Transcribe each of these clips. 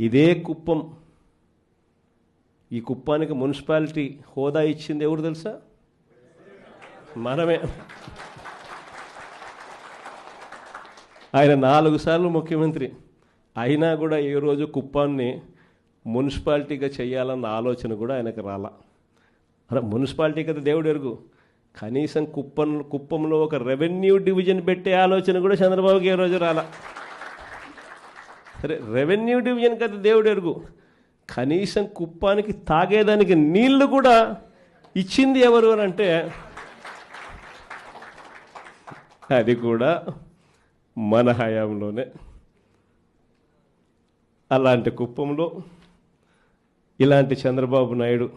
ఇదే కుప్పం. ఈ కుప్పానికి మున్సిపాలిటీ హోదా ఇచ్చింది ఎవరు తెలుసా? మనమే. ఆయన నాలుగు సార్లు ముఖ్యమంత్రి. అయినా కూడా ఏ రోజు కుప్పాన్ని మున్సిపాలిటీగా చేయాలన్న ఆలోచన కూడా ఆయనకు రాలా. అలా మున్సిపాలిటీ కదా దేవుడు ఎరుగు. కనీసం కుప్పం కుప్పంలో ఒక రెవెన్యూ డివిజన్ పెట్టే ఆలోచన కూడా చంద్రబాబుకి ఏ రోజు రాలా. రెవెన్యూ డివిజన్ కదా దేవుడు ఎరుగు. కనీసం కుప్పానికి తాగేదానికి నీళ్ళు కూడా ఇచ్చింది ఎవరు అని అంటే అది కూడా మన హయాంలోనే. అలాంటి కుప్పంలో ఇలాంటి చంద్రబాబు నాయుడు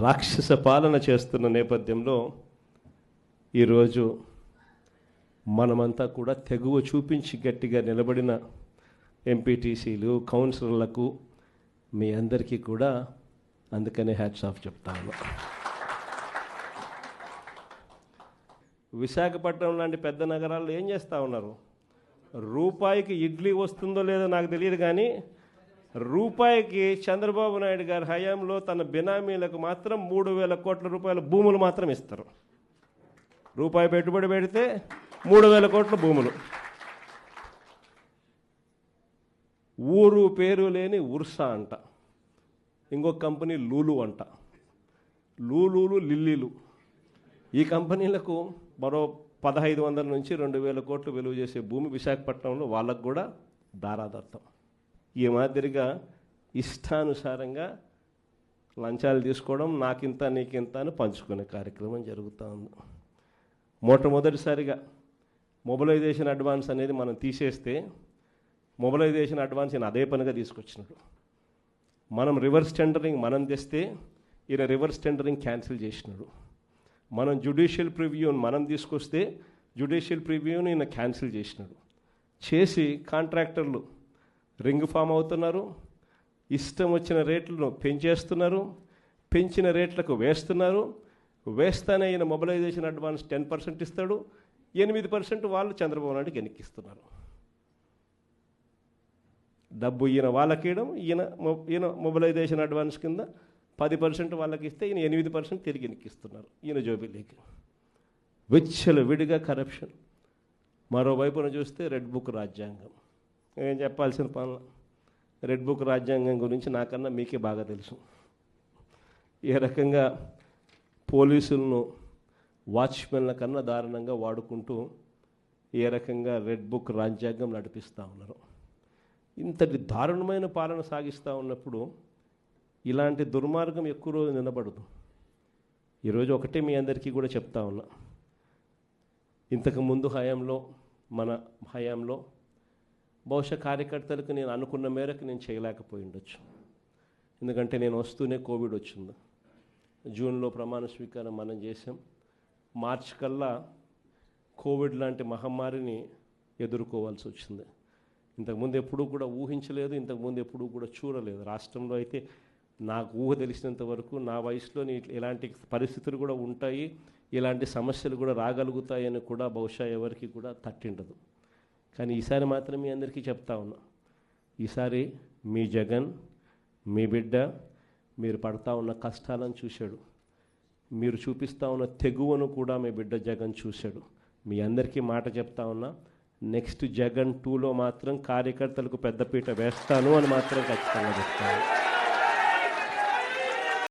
రాక్షస పాలన చేస్తున్న నేపథ్యంలో ఈరోజు మనమంతా కూడా తెగువ చూపించి గట్టిగా నిలబడిన ఎంపీటీసీలు కౌన్సిలర్లకు మీ అందరికీ కూడా అందుకనే హ్యాట్స్ ఆఫ్ చెప్తాను. విశాఖపట్నం లాంటి పెద్ద నగరాల్లో ఏం చేస్తూ ఉన్నారు? రూపాయికి ఇడ్లీ వస్తుందో లేదో నాకు తెలియదు కానీ రూపాయికి చంద్రబాబు నాయుడు గారి హయాంలో తన బినామీలకు మాత్రం మూడు వేల కోట్ల రూపాయల భూములు మాత్రం ఇస్తారు. రూపాయి పెట్టుబడి పెడితే మూడు వేల కోట్ల భూములు. ఊరు పేరు లేని ఉర్సా అంట. ఇంకొక కంపెనీ లూలు అంట. లూలూలు లిల్లీలు. ఈ కంపెనీలకు మరో పదహైదు వందల నుంచి రెండు వేల కోట్లు విలువ చేసే భూమి విశాఖపట్నంలో వాళ్ళకు కూడా దారాదత్తం. ఈ మాదిరిగా ఇష్టానుసారంగా లంచాలు తీసుకోవడం నాకింత నీకింత అని పంచుకునే కార్యక్రమం జరుగుతూ ఉంది. మొట్టమొదటిసారిగా మొబిలైజేషన్ అడ్వాన్స్ అనేది మనం తీసేస్తే మొబలైజేషన్ అడ్వాన్స్ ఈయన అదే పనిగా తీసుకొచ్చినాడు. మనం రివర్స్ టెండరింగ్ మనం తెస్తే ఈయన రివర్స్ టెండరింగ్ క్యాన్సిల్ చేసినాడు. మనం జుడిషియల్ ప్రివ్యూని మనం తీసుకొస్తే జుడిషియల్ ప్రివ్యూని ఈయన క్యాన్సిల్ చేసినాడు. చేసి కాంట్రాక్టర్లు రింగ్ ఫామ్ అవుతున్నారు. ఇష్టం వచ్చిన రేట్లను పెంచేస్తున్నారు. పెంచిన రేట్లకు వేస్తున్నారు. వేస్తానే ఈయన మొబిలైజేషన్ అడ్వాన్స్ టెన్ పర్సెంట్ ఇస్తాడు. ఎనిమిది పర్సెంట్ వాళ్ళు చంద్రబాబు నాయుడుకి వెనక్కిస్తున్నారు డబ్బు ఈయన వాళ్ళకి ఇవ్వడం ఈయన ఈయన మొబిలైజేషన్ అడ్వాన్స్ కింద పది పర్సెంట్ వాళ్ళకి ఇస్తే ఈయన ఎనిమిది పర్సెంట్ తిరిగి ఇస్తున్నారు ఈయన జోబిలీకి విచ్చలు విడిగా కరప్షన్. మరోవైపున చూస్తే రెడ్ బుక్ రాజ్యాంగం. నేను చెప్పాల్సిన పనులు రెడ్ బుక్ రాజ్యాంగం గురించి నాకన్నా మీకే బాగా తెలుసు. ఏ రకంగా పోలీసులను వాచ్మెన్ల కన్నా దారుణంగా వాడుకుంటూ ఏ రకంగా రెడ్ బుక్ రాజ్యాంగం నడిపిస్తూ ఉన్నారు. ఇంతటి దారుణమైన పాలన సాగిస్తూ ఉన్నప్పుడు ఇలాంటి దుర్మార్గం ఎక్కువ రోజు నిలబడదు. ఈరోజు ఒకటే మీ అందరికీ కూడా చెప్తా ఉన్నా. ఇంతకు ముందు హయాంలో మన హయాంలో బహుశా కార్యకర్తలకు నేను అనుకున్న మేరకు నేను చేయలేకపోయి ఉండొచ్చు. ఎందుకంటే నేను వస్తూనే కోవిడ్ వచ్చింది. జూన్లో ప్రమాణ స్వీకారం మనం చేసాం మార్చ్ కల్లా కోవిడ్ లాంటి మహమ్మారిని ఎదుర్కోవాల్సి వచ్చింది. ఇంతకుముందు ఎప్పుడూ కూడా ఊహించలేదు ఇంతకుముందు ఎప్పుడూ కూడా చూడలేదు. రాష్ట్రంలో అయితే నాకు ఊహ తెలిసినంత వరకు నా వయసులో ఇలాంటి పరిస్థితులు కూడా ఉంటాయి ఇలాంటి సమస్యలు కూడా రాగలుగుతాయని కూడా బహుశా ఎవరికి కూడా తట్టిండదు. కానీ ఈసారి మాత్రం మీ అందరికీ చెప్తా ఉన్నా ఈసారి మీ జగన్ మీ బిడ్డ మీరు పడతా ఉన్న కష్టాలను చూశాడు. మీరు చూపిస్తా ఉన్న తెగువను కూడా మీ బిడ్డ జగన్ చూశాడు. మీ అందరికీ మాట చెప్తా ఉన్నా నెక్స్ట్ జగన్ టూలో మాత్రం కార్యకర్తలకు పెద్దపీట వేస్తాను అని మాత్రం ఖచ్చితంగా చెప్తాను.